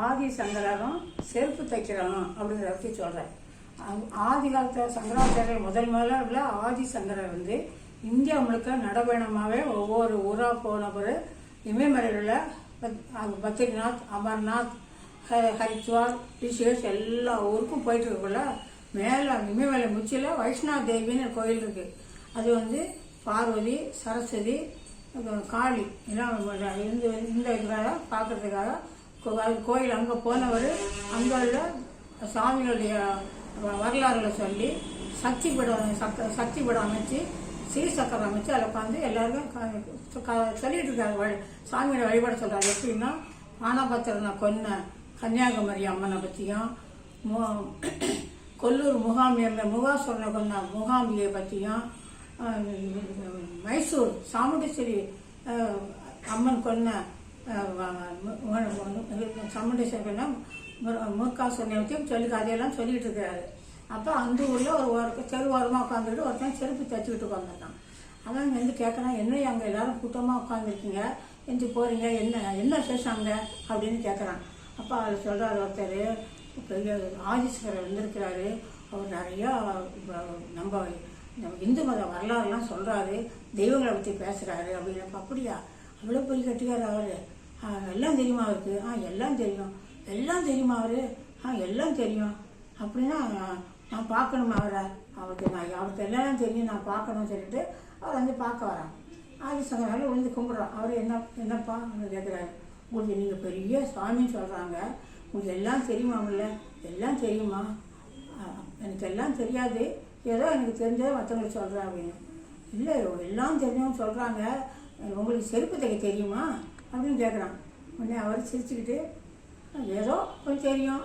ஆதி சங்கரரும் செருப்பு தைக்கிறவனும் அப்படிங்கிறத பற்றி சொல்கிறேன் ஆதி காலத்தில் சங்கராச்சாரியர் முதல் முதல்ல உள்ள ஆதி சங்கரர் வந்து இந்தியா முழுக்க நடபயணமாகவே ஒவ்வொரு ஊராக போன பிறகு இமயமலையில் பத்ரிநாத் அமர்நாத் ஹ- ஹரித்வார் ரிஷிகேஷ் எல்லா ஊருக்கும் போயிட்டு இருக்கக்குள்ள மேலே இமயமலை முச்சியில் வைஷ்ணவ தேவின்னு கோயில் இருக்குது அது வந்து பார்வதி சரஸ்வதி அப்புறம் காளி எல்லாம் இந்த இந்த இதுக்காக பார்க்குறதுக்காக கோயில் அங்கே போனவர் அங்கே உள்ள சாமிகளுடைய வரலாறுகளை சொல்லி சக்தி படம் சக்க சக்தி படம் அமைச்சு ஸ்ரீசக்கரம் அமைச்சு அதில் உட்காந்து எல்லாருக்கும் க- சொல்லிட்டு இருக்காங்க. வழி சாமியோட வழிபாடு சொல்றாங்க. எப்படின்னா ஆனாபத்திரனை கொன்ன கன்னியாகுமரி அம்மனை பற்றியும் கொல்லூர் முகாமியர் முகாசுரனை கொன்ன முகாமியை பற்றியும் மைசூர் சாமுண்டீஸ்வரி அம்மன் கொன்ன அஹ், வ- மு- மு- சாமுண்டீஸ்வரி சொல்லி கதையெல்லாம் சொல்லிட்டு இருக்காரு அப்போ அந்த ஊரில் ஒரு ஒரு தெரு ஓரமாக உட்காந்துட்டு ஒருத்தன் செருப்பு தச்சுக்கிட்டு உட்காந்துருக்கான் அவன் வந்து கேட்குறான் என்ன அங்கே எல்லாரும் கூட்டமாக உட்காந்துருக்கீங்க எஞ்சி போகிறீங்க என்ன என்ன விசேஷம் அங்கே அப்படின்னு கேட்குறான் அப்போ அவர் சொல்கிறார் ஒருத்தர் பெரிய ஆதிஸ்வரர் வந்திருக்கிறாரு அவர் நிறையா நம்ம நம்ம இந்து மத வரலாறுலாம் சொல்கிறாரு தெய்வங்களை பற்றி பேசுகிறாரு அப்படின்னு அப்படியா இவ்வளோ பெரிய கட்டிக்கார் அவர். ஆ எல்லாம் தெரியுமா அவருக்கு? ஆ எல்லாம் தெரியும். எல்லாம் தெரியுமா அவர்? ஆ எல்லாம் தெரியும். அப்படின்னா நான் பார்க்கணுமா அவரை? அவருக்கு நான் அவருக்கு எல்லாம் தெரியும். நான் பார்க்கணும்னு சொல்லிட்டு அவர் வந்து பார்க்க வரான். ஆதி ஆதிசங்கரால விழுந்து கும்பிட்றான். அவர் என்ன என்னப்பா அப்படின்னு கேட்குறாரு உங்களுக்கு நீங்கள் பெரிய சுவாமின்னு சொல்கிறாங்க உங்களுக்கு எல்லாம் தெரியுமாம்ல எல்லாம் தெரியுமா? எனக்கு எல்லாம் தெரியாது. ஏதோ எனக்கு தெரிஞ்சதை மற்றவங்களுக்கு சொல்கிறேன் அப்படின்னு. இல்லை எல்லாம் தெரியும்னு சொல்கிறாங்க உங்களுக்கு செருப்பு தைக்க தெரியுமா? அப்படின்னு கேட்குறான் உடனே அவர் சிரிச்சுக்கிட்டு ஏதோ கொஞ்சம் தெரியும்.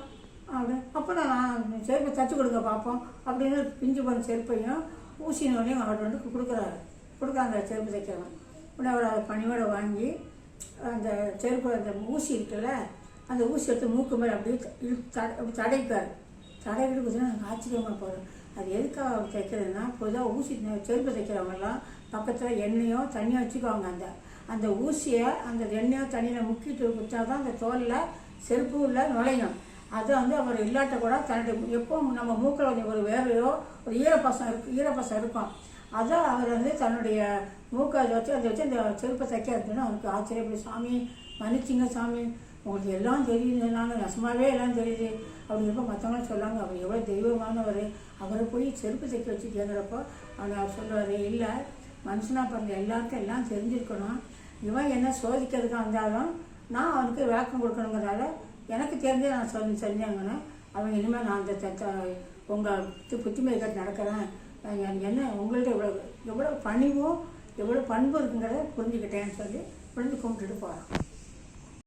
அப்படின்னு அப்போ நான் செருப்பை தச்சு கொடுக்க பார்ப்போம் அப்படின்னு பிஞ்சு போன செருப்பையும் ஊசினோடையும் அவர் வந்து கொடுக்குறாரு. கொடுக்குறாங்க செருப்பு தைக்கிறவன். உடனே அவர் அதை பணியோட வாங்கி அந்த செருப்பு அந்த ஊசி இருக்குல்ல அந்த ஊசி எடுத்து மூக்கு மேலே அப்படியே இழு- அப்படி தடைப்பார் தடைவிட்டு பார்த்தீங்கன்னா எனக்கு ஆச்சரியமாக போகிறோம் அது எதுக்காக தைக்கிறதுனா பொதுவாக ஊசி செருப்பு தைக்கிறவங்கெல்லாம் பக்கத்தில் எண்ணெயோ தண்ணியோ வச்சுக்குவாங்க. அந்த அந்த ஊசியை அந்த எண்ணெயோ தண்ணியில் முக்கிட்டு குத்தா தான் அந்த தோலில் செருப்பு உள்ள நுழையும். அது வந்து அவர் இல்லாட்ட கூட தன்னுடைய எப்போ நம்ம மூக்கில் கொஞ்சம் ஒரு வேர்வையோ ஒரு ஈரப்பசம் இருக்கு ஈரப்பசம் இருக்கும். அதை அவர் வந்து தன்னுடைய மூக்கை அதை வச்சு அதை வச்சு அந்த செருப்பை தைக்க அவருக்கு ஆச்சரியப்படி சாமி மன்னிச்சிங்க சாமி. உங்களுக்கு எல்லாம் தெரியுது சொன்னாங்க எல்லாம் தெரியுது. அப்படிங்கிறப்ப மற்றவங்களும் சொல்லாங்க. அவர் எவ்வளோ தெய்வமானவர். அவரை போய் செருப்பு தைக்க வச்சு கேட்குறப்போ அவர் அவர் சொல்லுவார் இல்லை மனுஷனா பிறந்த எல்லாருக்கும் எல்லாம் தெரிஞ்சிருக்கணும். இவன் என்ன சோதிக்கிறதுக்கு வந்தாலும் நான் அவனுக்கு விளக்கம் கொடுக்கணுங்கிறதால எனக்கு தெரிஞ்சே நான் சொல்லி செஞ்சாங்கன்னு அவன் இனிமேல் நான் அந்த தத்த உங்கள் புத்திமதி கட்டு நடக்கிறேன். எனக்கு என்ன உங்கள்கிட்ட எவ்வளோ எவ்வளோ பணிவும் எவ்வளோ பண்பு இருக்குங்கிறத புரிஞ்சுக்கிட்டேன்னு சொல்லி புரிஞ்சு கும்பிட்டுட்டு போகிறான்